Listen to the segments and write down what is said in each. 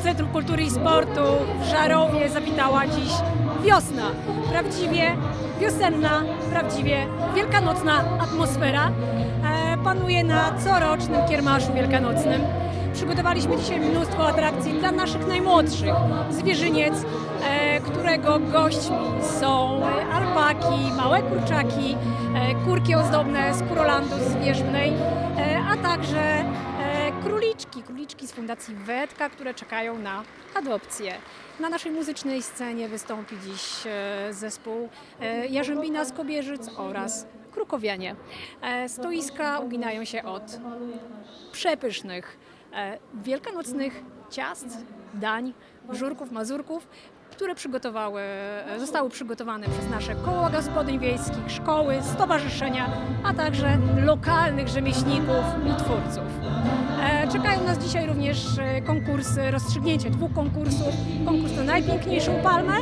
Centrum Kultury i Sportu w Żarowie zawitała dziś wiosna. Prawdziwie wiosenna, prawdziwie wielkanocna atmosfera e, panuje na corocznym kiermaszu wielkanocnym. Przygotowaliśmy dzisiaj mnóstwo atrakcji dla naszych najmłodszych. Zwierzyniec, e, którego gośćmi są alpaki, małe kurczaki, e, kurki ozdobne z Kurolandu z Wierzbnej, e, a także króliczki, króliczki z Fundacji Wetka, które czekają na adopcję. Na naszej muzycznej scenie wystąpi dziś e, zespół e, Jarzębina z Kobierzyc oraz Krukowianie. E, Stoiska uginają się od przepysznych wielkanocnych ciast, dań, żurków, mazurków, które przygotowały, e, zostały przygotowane przez nasze koła gospodyń wiejskich, szkoły, stowarzyszenia, a także lokalnych rzemieślników i twórców. E, Czekają nas dzisiaj również e, konkursy, rozstrzygnięcie dwóch konkursów. Konkurs na najpiękniejszą palmę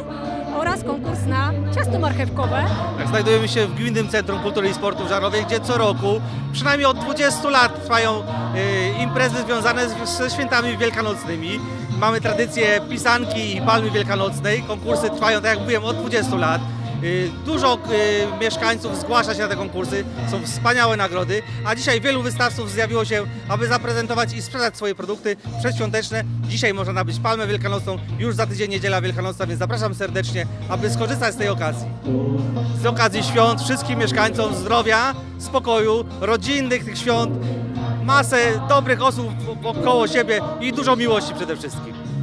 oraz konkurs na ciasto marchewkowe. Tak, Znajdujemy się w Gminnym Centrum Kultury i Sportu w Żarowie, gdzie co roku, przynajmniej od 20 lat trwają e, imprezy związane ze świętami wielkanocnymi. Mamy tradycję pisanki i palmy wielkanocnej. Konkursy trwają, tak jak mówiłem, od 20 lat. E, Dużo e, mieszkańców zgłasza się na te konkursy, są wspaniałe nagrody, a dzisiaj wielu wystawców zjawiło się, aby zaprezentować i sprzedać swoje produkty przedświąteczne. Dzisiaj można nabyć palmę wielkanocną, już za tydzień niedziela wielkanocna, więc zapraszam serdecznie, aby skorzystać z tej okazji z okazji świąt wszystkim mieszkańcom zdrowia, spokoju, rodzinnych tych świąt, masę dobrych osób wokoło siebie i dużo miłości przede wszystkim.